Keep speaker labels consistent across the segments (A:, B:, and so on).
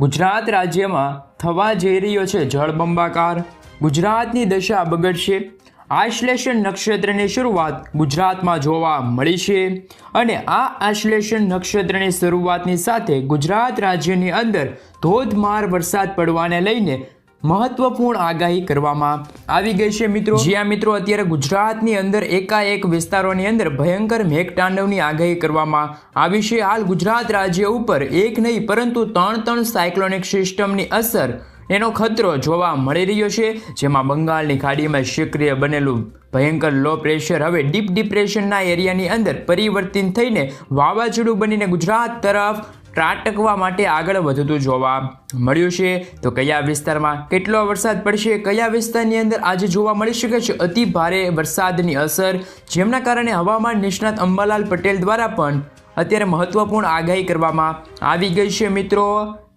A: ગુજરાત રાજ્યમાં થવા જઈ રહ્યો છે જળબંબાકાર. ગુજરાતની દશા બગડશે. આશ્લેષણ નક્ષત્રની શરૂઆત ગુજરાતમાં જોવા મળી છે. અને આ આશ્લેષણ નક્ષત્રની શરૂઆતની સાથે ગુજરાત રાજ્યની અંદર ધોધમાર વરસાદ પડવાને લઈને મહત્વપૂર્ણ આગાહી કરવામાં આવી ગઈ છે, મિત્રો. જ્યાં મિત્રો. અત્યારે ગુજરાતની અંદર એકાએક વિસ્તારોની અંદર ભયંકર મેઘતાંડવની આગાહી કરવામાં આવી છે. હાલ ગુજરાત રાજ્ય ઉપર એક નહીં, પરંતુ ત્રણ ત્રણ સાયક્લોનિક સિસ્ટમની અસર એનો ખતરો જોવા મળી રહ્યો છે. જેમાં બંગાળની ખાડીમાં સક્રિય બનેલું ભયંકર લો પ્રેશર હવે ડીપ ડિપ્રેશનના એરિયાની અંદર પરિવર્તિત થઈને વાવાઝોડું બનીને ગુજરાત તરફ ત્રાટકવા માટે આગળ વધતું જોવા મળ્યું છે. તો કયા વિસ્તારમાં કેટલો વરસાદ પડશે? કયા વિસ્તારની અંદર આજે જોવા મળી શકે છે? અતિ ભારે વરસાદની અસર. જેમના કારણે હવામાન નિષ્ણાત અંબાલાલ પટેલ દ્વારા પણ અત્યારે મહત્વપૂર્ણ આગાહી કરવામાં આવી ગઈ છે, મિત્રો.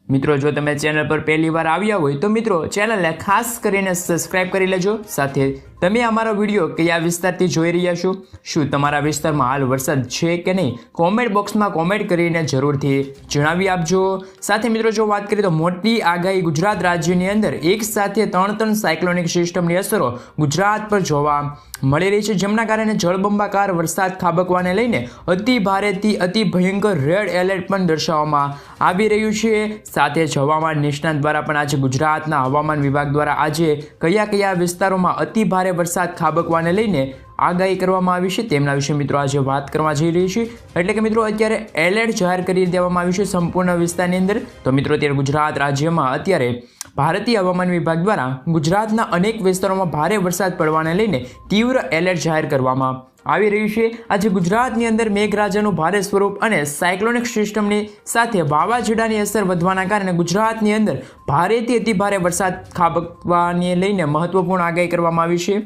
A: મિત્રો, જો તમે ચેનલ પર પહેલી વાર આવ્યા હોય તો મિત્રો, ચેનલને ખાસ કરીને સબસ્ક્રાઈબ કરી લેજો. સાથે તમે અમારો વીડિયો કયા વિસ્તારથી જોઈ રહ્યા છો? શું તમારા વિસ્તારમાં હાલ વરસાદ છે કે નહીં? કોમેન્ટ બોક્સમાં કોમેન્ટ કરીને જરૂરથી જણાવી આપજો. સાથે મિત્રો, જો વાત કરીએ તો મોટી આગાહી ગુજરાત રાજ્યની અંદર એક સાથે ત્રણ ત્રણ સાયક્લોનિક સિસ્ટમની અસરો ગુજરાત પર જોવા મળી રહી છે, જેમના કારણે જળબંબાકાર વરસાદ ખાબકવાને લઈને અતિ ભારેથી અતિ ભયંકર રેડ એલર્ટ પણ દર્શાવવામાં આવી રહ્યું છે. સાથે જ હવામાન નિષ્ણાંત દ્વારા પણ આજે ગુજરાતના હવામાન વિભાગ દ્વારા આજે કયા કયા વિસ્તારોમાં અતિ ભારે વરસાદ ખાબકવાને લઈને આગાહી કરવામાં આવી છે. તેમના વિશે મિત્રો આજે વાત કરવા જઈ રહી છે. એટલે કે મિત્રો અત્યારે એલર્ટ જાહેર કરી દેવામાં આવ્યું છે સંપૂર્ણ વિસ્તારની અંદર. તો મિત્રો અત્યારે ગુજરાત રાજ્યમાં અત્યારે ભારતીય હવામાન વિભાગ દ્વારા ગુજરાતના અનેક વિસ્તારોમાં ભારે વરસાદ પડવાને લઈને તીવ્ર એલર્ટ જાહેર કરવામાં આવી રહ્યું છે. આજે ગુજરાતની અંદર મેઘરાજાનું ભારે સ્વરૂપ અને સાયક્લોનિક સિસ્ટમની સાથે વાવાઝોડાની અસર વધવાના કારણે ગુજરાતની અંદર ભારેથી અતિ ભારે વરસાદ ખાબકવાને લઈને મહત્વપૂર્ણ આગાહી કરવામાં આવી છે.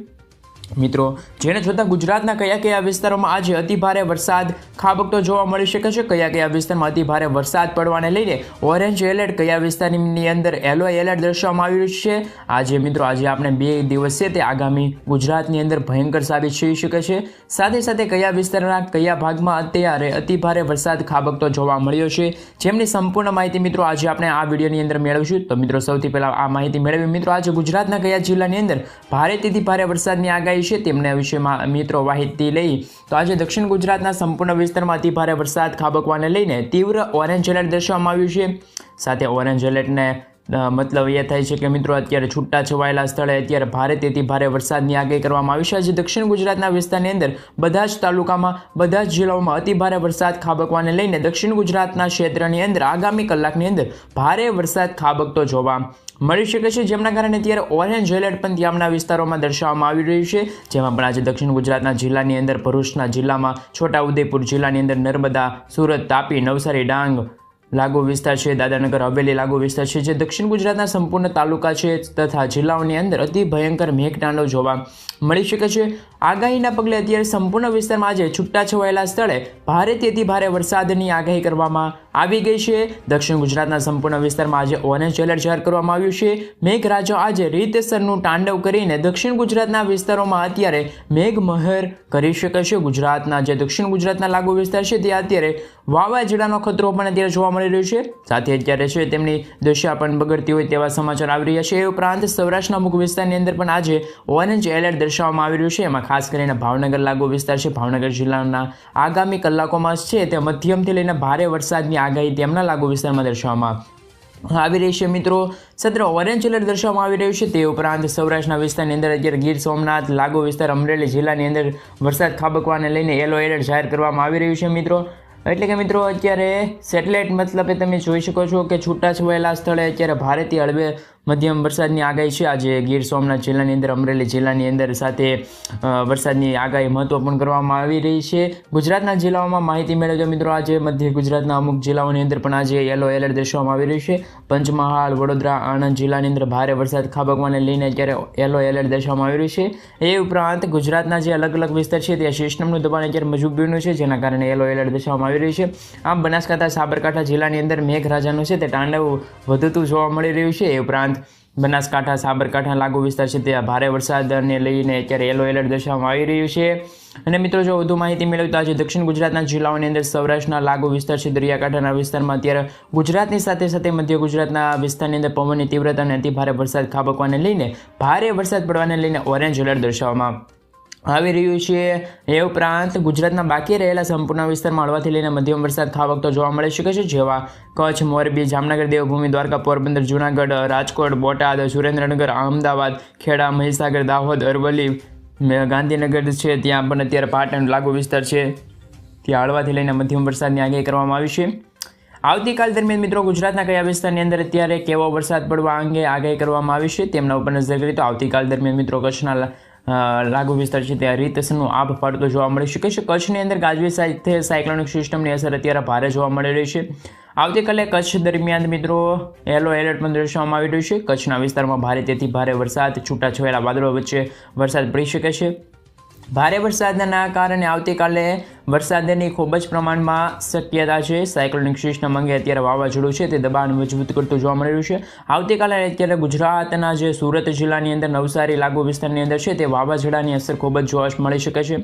A: મિત્રો, જેને જોતા ગુજરાતના કયા કયા વિસ્તારોમાં આજે અતિ ભારે વરસાદ ખાબકતો જોવા મળી શકે છે? કયા કયા વિસ્તારમાં અતિભારે વરસાદ પડવાને લઈને ઓરેન્જ એલર્ટ કયા વિસ્તારની અંદર યલો એલર્ટ દર્શાવવામાં આવ્યું છે? આજે મિત્રો, આજે આપણે બે દિવસ છે તે આગામી ગુજરાતની અંદર ભયંકર સાબિત થઈ શકે છે. સાથે સાથે કયા વિસ્તારના કયા ભાગમાં અત્યારે અતિભારે વરસાદ ખાબકતો જોવા મળ્યો છે? જેમની સંપૂર્ણ માહિતી મિત્રો, આજે આપણે આ વિડીયોની અંદર મેળવીશું. તો મિત્રો, સૌથી પહેલાં આ માહિતી મેળવી મિત્રો, આજે ગુજરાતના કયા જિલ્લાની અંદર ભારેથી ભારે વરસાદની આગાહી છે તેમના વિશેમાં મિત્રો માહિતી લઈ. તો આજે દક્ષિણ ગુજરાતના સંપૂર્ણ વિસ્તારમાં અતિ ભારે વરસાદ ખાબકવાને લઈને તીવ્ર ઓરેન્જ એલર્ટ દર્શાવવામાં આવ્યું છે. સાથે ઓરેન્જ એલર્ટને મતલબ એ થાય છે કે મિત્રો અત્યારે છૂટા છવાયેલા સ્થળે અત્યારે ભારેથી ભારે વરસાદની આગાહી કરવામાં આવી છે. આજે દક્ષિણ ગુજરાતના વિસ્તારની અંદર બધા જ તાલુકામાં, બધા જ જિલ્લાઓમાં અતિ ભારે વરસાદ ખાબકવાને લઈને દક્ષિણ ગુજરાતના ક્ષેત્રની અંદર આગામી કલાકની અંદર ભારે વરસાદ ખાબકતો જોવા મળી શકે છે. જેમના કારણે અત્યારે ઓરેન્જ એલર્ટ પણ ત્યાંના વિસ્તારોમાં દર્શાવવામાં આવી રહ્યું છે. જેમાં પણ આજે દક્ષિણ ગુજરાતના જિલ્લાની અંદર, ભરૂચના જિલ્લામાં, છોટાઉદેપુર જિલ્લાની અંદર નર્મદા, સુરત, તાપી, નવસારી, ડાંગ લાગુ વિસ્તાર છે. દાદાનગર હવેલી લાગુ વિસ્તાર છે. જે દક્ષિણ ગુજરાતના સંપૂર્ણ તાલુકા છે તથા જિલ્લાઓની અંદર અતિ ભયંકર મેઘડાંડો જોવા મળી શકે છે. આગાહીના પગલે અત્યારે સંપૂર્ણ વિસ્તારમાં આજે છૂટા છવાયેલા સ્થળે ભારેથી અતિ ભારે વરસાદની આગાહી કરવામાં આવી ગઈ છે. દક્ષિણ ગુજરાતના સંપૂર્ણ વિસ્તારમાં આજે ઓરેન્જ એલર્ટ જાહેર કરવામાં આવ્યું છે. મેઘરાજો આજે રીતસરનું તાંડવ કરીને દક્ષિણ ગુજરાતના વિસ્તારોમાં અત્યારે મેઘમહેર કરી શકે છે. ગુજરાતના જે દક્ષિણ ગુજરાતના લાગુ વિસ્તાર છે, ત્યાં અત્યારે વાવાઝોડાનો ખતરો પણ અત્યારે જોવા મળી રહ્યો છે. સાથે અત્યારે છે તેમની દશા પણ બગડતી હોય તેવા સમાચાર આવી રહ્યા છે. એ ઉપરાંત સૌરાષ્ટ્રના અમુક વિસ્તારની અંદર પણ આજે ઓરેન્જ એલર્ટ દર્શાવવામાં આવી રહ્યું છે. એમાં ખાસ કરીને ભાવનગર લાગુ વિસ્તાર છે. ભાવનગર જિલ્લાના આગામી કલાકોમાં છે તે મધ્યમથી લઈને ભારે વરસાદની આગાહી તેમના લાગુ વિસ્તારમાં દર્શાવવામાં આવી રહી છે. મિત્રો, સત્ર ઓરેન્જ એલર્ટ દર્શાવવામાં આવી રહ્યું છે. તે ઉપરાંત સૌરાષ્ટ્રના વિસ્તારની અંદર અત્યારે ગીર સોમનાથ, લાગુ વિસ્તાર, અમરેલી જિલ્લાની અંદર વરસાદ ખાબકવાને લઈને યલો એલર્ટ જાહેર કરવામાં આવી રહ્યું છે, મિત્રો. એટલે કે મિત્રો, અત્યારે સેટેલાઇટ મતલબે તમે જોઈ શકો છો કે છૂટાછવાયેલા સ્થળે અત્યારે ભારેથી હળવે મધ્યમ વરસાદની આગાહી છે. આજે ગીર સોમનાથ જિલ્લાની અંદર, અમરેલી જિલ્લાની અંદર સાથે વરસાદની આગાહી મહત્વપૂર્ણ કરવામાં આવી રહી છે. ગુજરાતના જિલ્લાઓમાં માહિતી મેળવજો મિત્રો. આજે મધ્ય ગુજરાતના અમુક જિલ્લાઓની અંદર પણ આજે યલો એલર્ટ દર્શાવવામાં આવી રહ્યું છે. પંચમહાલ, વડોદરા, આણંદ જિલ્લાની અંદર ભારે વરસાદ ખાબકવાને લઈને અત્યારે યલો એલર્ટ દર્શાવવામાં આવી રહ્યું છે. એ ઉપરાંત ગુજરાતના જે અલગ અલગ વિસ્તાર છે, ત્યાં સિસ્ટમનું દબાણ અત્યારે મજબૂત બન્યું છે, જેના કારણે યલો એલર્ટ દર્શાવવામાં આવી રહ્યું છે. આમ બનાસકાંઠા, સાબરકાંઠા જિલ્લાની અંદર મેઘરાજાનું છે, તે તાંડવ વધતું જોવા મળી રહ્યું છે. એ ઉપરાંત બનાસકાંઠા, સાબરકાંઠા લાગુ વિસ્તાર છે, ત્યાં ભારે વરસાદને લઈને અત્યારે યલો એલર્ટ દર્શાવવામાં આવી રહ્યું છે. અને મિત્રો, જો વધુ માહિતી મેળવતા આજે દક્ષિણ ગુજરાતના જિલ્લાઓની અંદર સૌરાષ્ટ્રના લાગુ વિસ્તાર છે, દરિયાકાંઠાના વિસ્તારમાં અત્યારે ગુજરાતની સાથે સાથે મધ્ય ગુજરાતના વિસ્તારની અંદર પવનની તીવ્રતા અને અતિભારે વરસાદ ખાબકવાને લઈને ભારે વરસાદ પડવાને લઈને ઓરેન્જ એલર્ટ દર્શાવવામાં આવી રહ્યું છે. એ ઉપરાંત ગુજરાતના બાકી રહેલા સંપૂર્ણ વિસ્તારમાં હળવાથી લઈને મધ્યમ વરસાદ ખાબકતો જોવા મળી શકે છે. જેવા કચ્છ, મોરબી, જામનગર, દેવભૂમિ, દ્વારકા, પોરબંદર, જૂનાગઢ, રાજકોટ, બોટાદ, સુરેન્દ્રનગર, અમદાવાદ, ખેડા, મહીસાગર, દાહોદ, અરવલ્લી ગાંધીનગર છે. ત્યાં પણ અત્યારે પાટણ લાગુ વિસ્તાર છે. ત્યાં હળવાથી લઈને મધ્યમ વરસાદની આગાહી કરવામાં આવી છે. આવતીકાલ દરમિયાન મિત્રો ગુજરાતના કયા વિસ્તારની અંદર અત્યારે કેવો વરસાદ પડવા અંગે આગાહી કરવામાં આવી છે તેમના ઉપર નજર કરીએ તો આવતીકાલ દરમિયાન મિત્રો કચ્છના લાગુ વિસ્તાર છે ત્યાં રીતસરનું આભ પાડતો જોવા મળી શકે છે કચ્છની અંદર ગાજવી સાથે સાયક્લોનિક સિસ્ટમની અસર અત્યારે ભારે જોવા મળી રહી છે. આવતીકાલે કચ્છ દરમિયાન મિત્રો, યલો એલર્ટ પણ દર્શાવવામાં આવી રહ્યું છે. કચ્છના વિસ્તારમાં ભારે તેથી ભારે વરસાદ છૂટાછવાયેલા વાદળો વચ્ચે વરસાદ પડી શકે છે. ભારે વરસાદના કારણે આવતીકાલે વરસાદની ખૂબ જ પ્રમાણમાં શક્યતા છે. સાયક્લોનિક સિસ્ટમ અંગે અત્યારે વાવાઝોડું છે, તે દબાણ મજબૂત કરતું જોવા મળી રહ્યું છે. આવતીકાલે અત્યારે ગુજરાતના જે સુરત જિલ્લાની અંદર નવસારી, લાગુ વિસ્તારની અંદર છે, તે વાવાઝોડાની અસર ખૂબ જ જોવા મળી શકે છે.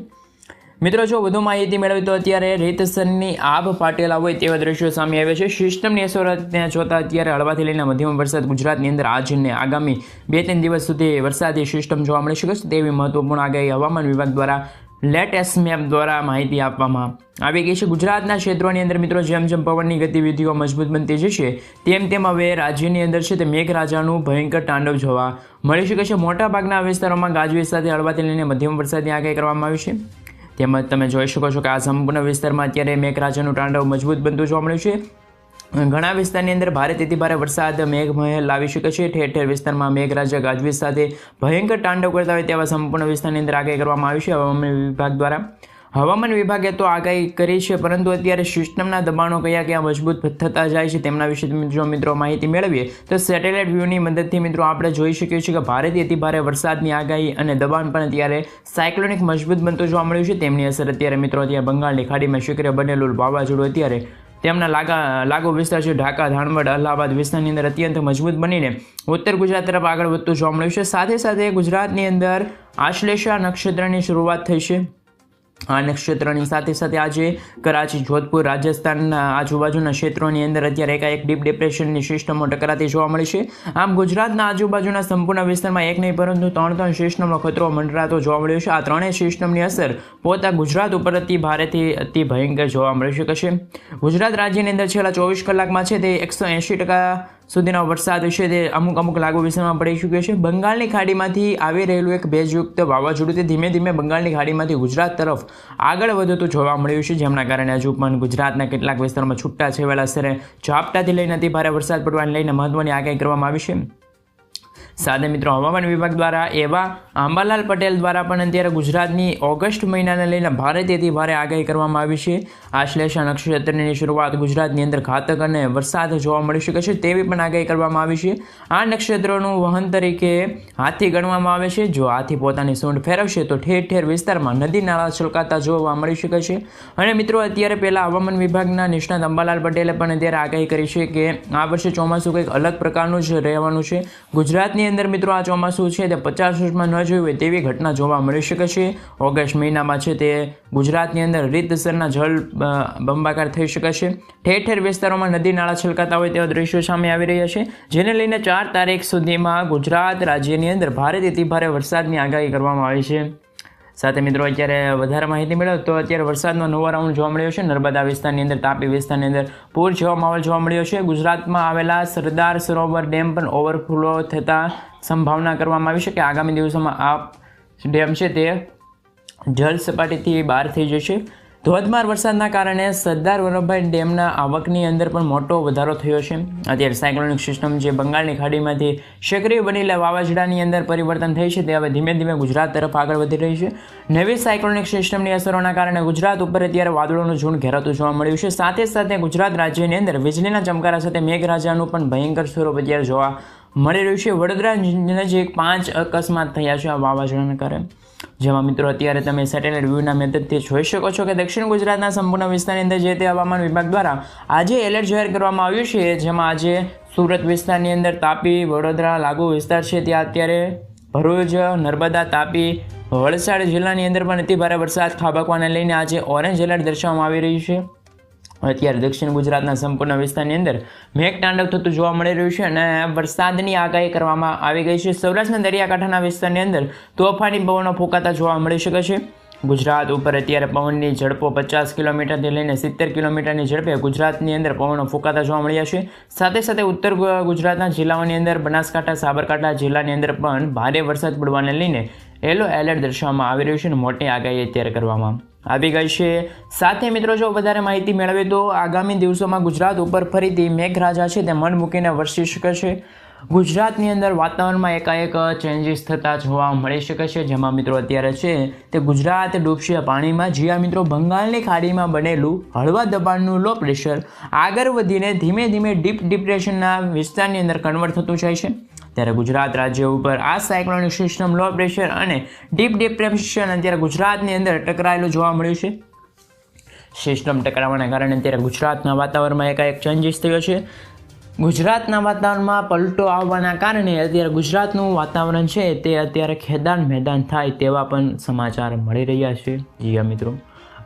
A: મિત્રો, જો વધુ માહિતી મેળવી તો અત્યારે રીતસરની આભ ફાટેલા હોય તેવા દ્રશ્યો સામે આવે છે. સિસ્ટમની અસર ત્યાં જોતા અત્યારે હળવાથી લઈને મધ્યમ વરસાદ ગુજરાતની અંદર આજને આગામી બે ત્રણ દિવસ સુધી વરસાદી સિસ્ટમ જોવા મળી શકે છે. તેવી મહત્વપૂર્ણ આગાહી હવામાન વિભાગ દ્વારા લેટેસ્ટ મેપ દ્વારા માહિતી આપવામાં આવી ગઈ છે. ગુજરાતના ક્ષેત્રોની અંદર મિત્રો, જેમ જેમ પવનની ગતિવિધિઓ મજબૂત બનતી જશે, તેમ તેમ હવે રાજ્યની અંદર છે તે મેઘરાજાનું ભયંકર તાંડવ જોવા મળી શકે છે. મોટાભાગના વિસ્તારોમાં ગાજવીજ સાથે હળવાથી લઈને મધ્યમ વરસાદની આગાહી કરવામાં આવી છે. તેમજ તમે જોઈ શકો છો કે આ સંપૂર્ણ વિસ્તારમાં અત્યારે મેઘરાજાનું તાંડવ મજબૂત બનતું જોવા મળ્યું છે. ઘણા વિસ્તારની અંદર ભારે તેથી ભારે વરસાદ મેઘમહેર લાવી શકે છે. ઠેર ઠેર વિસ્તારમાં મેઘરાજા ગાજવીજ સાથે ભયંકર તાંડવ કરતા હોય તેવા સંપૂર્ણ વિસ્તારની અંદર આગાહી કરવામાં આવી છે હવામાન વિભાગ દ્વારા. હવામાન વિભાગે તો આગાહી કરી છે, પરંતુ અત્યારે સિસ્ટમના દબાણો કયા કયા મજબૂત થતા જાય છે તેમના વિશે જો મિત્રો માહિતી મેળવીએ, તો સેટેલાઇટ વ્યૂની મદદથી મિત્રો આપણે જોઈ શકીએ છીએ કે ભારેથી અતિ ભારે વરસાદની આગાહી અને દબાણ પણ અત્યારે સાયક્લોનિક મજબૂત બનતું જોવા મળ્યું છે. તેમની અસર અત્યારે મિત્રો ત્યાં બંગાળની ખાડીમાં સક્રિય બનેલું વાવાઝોડું અત્યારે તેમના લાગા, લાગુ વિસ્તાર છે. ઢાકા ધાણવડ અલ્હાબાદ વિસ્તારની અંદર અત્યંત મજબૂત બનીને ઉત્તર ગુજરાત તરફ આગળ વધતું જોવા મળ્યું છે. સાથે સાથે ગુજરાતની અંદર આશ્લેષા નક્ષત્રની શરૂઆત થઈ છે. આ નક્ષત્રની સાથે સાથે આજે કરાચી, જોધપુર રાજસ્થાનના આજુબાજુના ક્ષેત્રોની અંદર અત્યારે એકાએક ડીપ ડિપ્રેશનની સિસ્ટમો ટકરાતી જોવા મળી છે. આમ ગુજરાતના આજુબાજુના સંપૂર્ણ વિસ્તારમાં એક નહીં, પરંતુ ત્રણ ત્રણ સિસ્ટમનો ખતરો મંડરાતો જોવા મળ્યો છે. આ ત્રણેય સિસ્ટમની અસર પોતા ગુજરાત ઉપર અતિ ભારેથી અતિ ભયંકર જોવા મળી શકે છે. ગુજરાત રાજ્યની અંદર છેલ્લા ચોવીસ કલાકમાં છે તે એકસો એંશી ટકા સુધીનો વરસાદ છે તે અમુક અમુક લાગુ વિસ્તારમાં પડી ચૂક્યો છે. બંગાળની ખાડીમાંથી આવી રહેલું એક ભેજયુક્ત વાવાઝોડું તે ધીમે ધીમે બંગાળની ખાડીમાંથી ગુજરાત તરફ આગળ વધતું જોવા મળ્યું છે. જેમના કારણે હજુ પણ ગુજરાતના કેટલાક વિસ્તારોમાં છૂટા છેવાડા સ્તરે ઝાપટાથી લઈને અતિ ભારે વરસાદ પડવાને લઈને મહત્વની આગાહી કરવામાં આવી છે. સાથે મિત્રો, હવામાન વિભાગ દ્વારા એવા આંબાલાલ પટેલ દ્વારા પણ અત્યારે ગુજરાતની ઓગસ્ટ મહિનાને લઈને ભારેથી ભારે આગાહી કરવામાં આવી છે. આશ્લેષા નક્ષત્રની શરૂઆત ગુજરાતની અંદર ઘાતક અને વરસાદ જોવા મળી શકે છે તેવી પણ આગાહી કરવામાં આવી છે. આ નક્ષત્રનું વહન તરીકે હાથી ગણવામાં આવે છે. જો હાથી પોતાની સૂંઢ ફેરવશે તો ઠેર ઠેર વિસ્તારમાં નદી નાળા છલકાતા જોવા મળી શકે છે. અને મિત્રો, અત્યારે પહેલાં હવામાન વિભાગના નિષ્ણાત અંબાલાલ પટેલે પણ અત્યારે આગાહી કરી છે કે આ વર્ષે ચોમાસું કંઈક અલગ પ્રકારનું જ રહેવાનું છે. ગુજરાતની અંદર મિત્રો આ ચોમાસું છે તે પચાસ વર્ષમાં ન જોયું હોય તેવી ઘટના જોવા મળી શકે છે. ઓગસ્ટ મહિનામાં છે તે ગુજરાતની અંદર રીતસરના જળ બંબાકાર થઈ શકે છે. ઠેર ઠેર વિસ્તારોમાં નદી નાળા છલકાતા હોય તેવા દ્રશ્યો સામે આવી રહ્યા છે. જેને લઈને ચાર તારીખ સુધીમાં ગુજરાત રાજ્યની અંદર ભારેથી ભારે વરસાદની આગાહી કરવામાં આવી છે. સાથે મિત્રો અત્યારે વધારે માહિતી મેળવો તો અત્યારે વરસાદનો નવો રાઉન્ડ જોવા મળ્યો છે. નર્મદા વિસ્તારની અંદર, તાપી વિસ્તારની અંદર પૂર જેવો માહોલ જોવા મળ્યો છે. ગુજરાતમાં આવેલા સરદાર સરોવર ડેમ પણ ઓવરફ્લો થતા સંભાવના કરવામાં આવી છે કે આગામી દિવસોમાં આ ડેમ છે તે જળ સપાટીથી બહાર થઈ જશે. ધોધમાર વરસાદના કારણે સરદાર વલ્લભભાઈ ડેમના આવકની અંદર પણ મોટો વધારો થયો છે. અત્યારે સાયક્લોનિક સિસ્ટમ જે બંગાળની ખાડીમાંથી સક્રિય બનેલા વાવાઝોડાની અંદર પરિવર્તન થઈ છે, તે હવે ધીમે ધીમે ગુજરાત તરફ આગળ વધી રહી છે. નવી સાયક્લોનિક સિસ્ટમની અસરોના કારણે ગુજરાત ઉપર અત્યારે વાદળોનું ઝૂંડ ઘેરાતું જોવા મળ્યું છે. સાથે સાથે ગુજરાત રાજ્યની અંદર વીજળીના ચમકારા સાથે મેઘરાજાનું પણ ભયંકર સ્વરૂપ અત્યારે જોવા મળી રહ્યું છે. વડોદરા નજીક પાંચ અકસ્માત થયા છે આ વાવાઝોડાને કારણે. જેમાં મિત્રો અત્યારે તમે સેટેલાઇટ વ્યૂના મેથડથી જોઈ શકો છો કે દક્ષિણ ગુજરાતના સંપૂર્ણ વિસ્તારની અંદર જે તે હવામાન વિભાગ દ્વારા આજે એલર્ટ જાહેર કરવામાં આવ્યું છે, જેમાં આજે સુરત વિસ્તારની અંદર તાપી, વડોદરા લાગુ વિસ્તાર છે, ત્યાં અત્યારે ભરૂચ, નર્મદા તાપી, વલસાડ જિલ્લાની અંદર પણ અતિભારે વરસાદ, ખાબકવાને લઈને આજે ઓરેન્જ એલર્ટ દર્શાવવામાં આવી રહ્યું છે. અત્યારે દક્ષિણ ગુજરાતના સંપૂર્ણ વિસ્તારની અંદર મેઘતાંડવ થતું જોવા મળી રહ્યું છે અને વરસાદની આગાહી કરવામાં આવી ગઈ છે. સૌરાષ્ટ્રના દરિયાકાંઠાના વિસ્તારની અંદર તોફાની પવનો ફૂંકાતા જોવા મળી શકે છે. ગુજરાત ઉપર અત્યારે પવનની ઝડપો પચાસ કિલોમીટરથી લઈને સિત્તેર કિલોમીટરની ઝડપે ગુજરાતની અંદર પવનો ફૂંકાતા જોવા મળ્યા છે. સાથે સાથે ઉત્તર ગુજરાતના જિલ્લાઓની અંદર બનાસકાંઠા, સાબરકાંઠા જિલ્લાની અંદર પણ ભારે વરસાદ પડવાને લઈને યલો એલર્ટ દર્શાવવામાં આવી રહ્યું છે અને મોટી આગાહી અત્યારે કરવામાં આવી ગઈ છે. સાથે મિત્રો, જો વધારે માહિતી મેળવે તો આગામી દિવસોમાં ગુજરાત ઉપર ફરીથી મેઘરાજા છે તે મન મૂકીને વરસી શકે છે. ગુજરાતની અંદર વાતાવરણમાં એકાએક ચેન્જીસ થતા જોવા મળી શકે છે. જેમાં મિત્રો અત્યારે છે તે ગુજરાત ડૂબશે પાણીમાં. જ્યાં મિત્રો બંગાળની ખાડીમાં બનેલું હળવા દબાણનું લો પ્રેશર આગળ વધીને ધીમે ધીમે ડીપ ડિપ્રેશનના વિસ્તારની અંદર કન્વર્ટ થતું જાય છે. ત્યારે ગુજરાત રાજ્ય ઉપર આ સાયક્લોનિક સિસ્ટમ લો પ્રેશર અને ડીપ ડિપ્રેશન અત્યારે ગુજરાતની અંદર ટકરાયેલું જોવા મળ્યું છે. સિસ્ટમ ટકરાવાના કારણે અત્યારે ગુજરાતના વાતાવરણમાં એકાએક ચેન્જીસ થયો છે. ગુજરાતના વાતાવરણમાં પલટો આવવાના કારણે અત્યારે ગુજરાતનું વાતાવરણ છે તે અત્યારે ખેદાન મેદાન થાય તેવા પણ સમાચાર મળી રહ્યા છે. જી મિત્રો,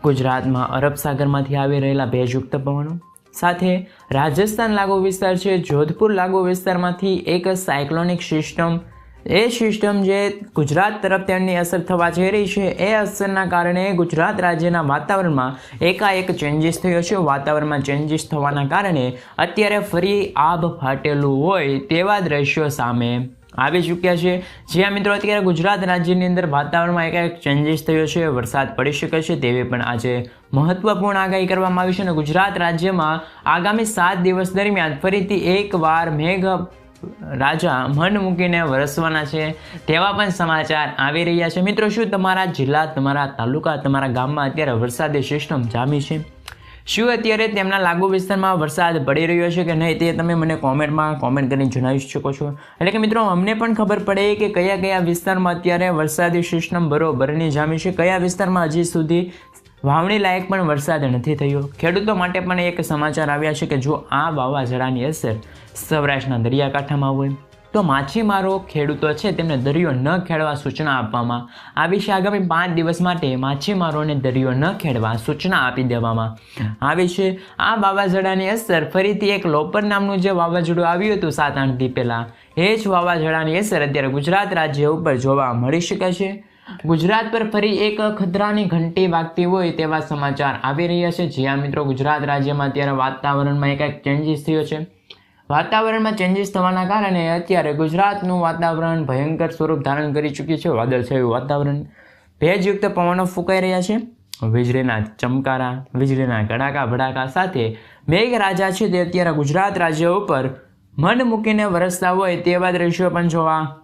A: ગુજરાતમાં અરબ સાગરમાંથી આવી રહેલા ભેજયુક્ત પવનો સાથે રાજસ્થાન લાગુ વિસ્તાર છે, જોધપુર લાગુ વિસ્તારમાંથી એક સાયક્લોનિક સિસ્ટમ. એ સિસ્ટમ જે ગુજરાત તરફ તેમની અસર થવા જઈ રહી છે, એ અસરના કારણે ગુજરાત રાજ્યના વાતાવરણમાં એકાએક ચેન્જીસ થયો છે. વાતાવરણમાં ચેન્જીસ થવાના કારણે અત્યારે ફરી આભ ફાટેલું હોય તેવા દ્રશ્યો સામે આવી ચૂક્યા છે. જ્યાં મિત્રો, અત્યારે ગુજરાત રાજ્યની અંદર વાતાવરણમાં એકાએક ચેન્જીસ થયો છે. વરસાદ પડી શકે છે, તેવી પણ આજે મહત્વપૂર્ણ આગાહી કરવામાં આવી છે અને ગુજરાત રાજ્યમાં આગામી સાત દિવસ દરમિયાન ફરીથી એકવાર મેઘ રાજા મન મૂકીને વરસવાના છે. તેવા પણ સમાચાર આવી રહ્યા છે. મિત્રો, શું તમારા જિલ્લા, તમારા તાલુકા, તમારા ગામમાં અત્યારે વરસાદી સિસ્ટમ જામી છે? શું અત્યારે તેમના લાગુ વિસ્તારમાં વરસાદ પડી રહ્યો છે કે નહીં તે તમે મને કોમેન્ટમાં કોમેન્ટ કરીને જણાવી શકો છો. એટલે કે મિત્રો, અમને પણ ખબર પડે કે કયા કયા વિસ્તારમાં અત્યારે વરસાદી સિસ્ટમ બરોબરની જામી છે. કયા વિસ્તારમાં હજી સુધી વાવણી લાયક પણ વરસાદ નથી થયો. ખેડૂતો માટે પણ એક સમાચાર આવ્યા છે કે જો આ વાવાઝોડાની અસર સૌરાષ્ટ્રના દરિયાકાંઠામાં હોય, તો માછીમારો, ખેડૂતો છે તેમને દરિયો ન ખેડવા સૂચના આપવામાં આવી છે. આગામી પાંચ દિવસ માટે માછીમારોને દરિયો ન ખેડવા સૂચના આપી દેવામાં આવી છે. આ વાવાઝોડાની અસર ફરીથી એક લોપર નામનું જે વાવાઝોડું આવ્યું હતું સાત આઠ દી પહેલાં, એ જ વાવાઝોડાની અસર અત્યારે ગુજરાત રાજ્ય ઉપર જોવા મળી શકે છે. ગુજરાત પર ફરી એક ખતરાની ઘંટી વાગતી હોય તેવા સમાચાર આવી રહ્યા છે. જ્યાં મિત્રો ગુજરાત રાજ્યમાં અત્યારે વાતાવરણમાં એક ચેન્જીસ થયો છે. વાતાવરણમાં ચેન્જીસ થવાના કારણે અત્યારે ગુજરાતનું વાતાવરણ ભયંકર સ્વરૂપ ધારણ કરી ચૂક્યું છે. વાદળછાયું વાતાવરણ. ભેજયુક્ત પવનો ફૂંકાઈ રહ્યા છે. વીજળીના ચમકારા, વીજળીના કડાકા ભડાકા સાથે મેઘરાજા છે તે અત્યારે ગુજરાત રાજ્ય ઉપર મન મૂકીને વરસતા હોય તેવા દ્રશ્યો પણ જોવા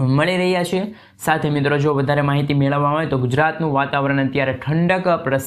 A: મળી રહ્યા છે. સાથે મિત્રો, જો વધારે માહિતી મેળવવા હોય તો ગુજરાતનું વાતાવરણ અત્યારે ઠંડક